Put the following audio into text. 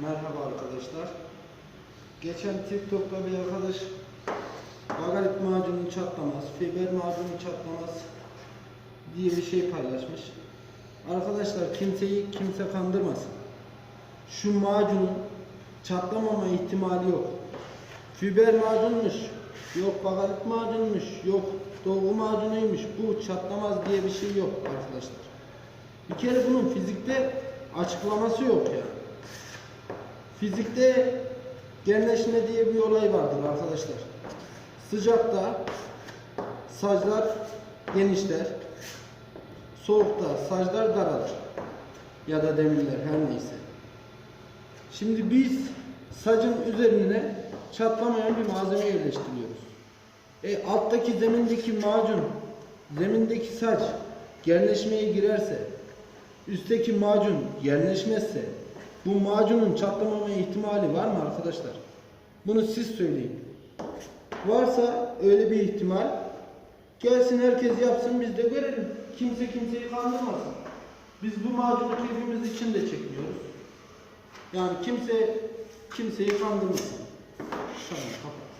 Merhaba arkadaşlar. Geçen TikTok'ta bir arkadaş bagarit macunu çatlamaz, fiber macunu çatlamaz diye bir şey paylaşmış. Arkadaşlar kimseyi kimse kandırmasın. Şu macunun çatlamama ihtimali yok. Fiber macunmuş, yok bagarit macunmuş, yok dolgu macunuymuş. Bu çatlamaz diye bir şey yok arkadaşlar. Bir kere bunun fizikte açıklaması yok yani. Fizikte genleşme diye bir olay vardır arkadaşlar. Sıcakta saclar genişler. Soğukta saclar daralır. Ya da demirler her neyse. Şimdi biz sacın üzerine çatlamayan bir malzeme yerleştiriyoruz. E alttaki zemindeki macun, zemindeki saç genleşmeye girerse, üstteki macun yerleşmezse bu macunun çatlamama ihtimali var mı arkadaşlar? Bunu siz söyleyin. Varsa öyle bir ihtimal gelsin herkes yapsın biz de görelim. Kimse kimseyi kandırmasın. Biz bu macunu keyfimiz için de çekmiyoruz. Yani kimse kimseyi kandırmasın. Şunu kapat.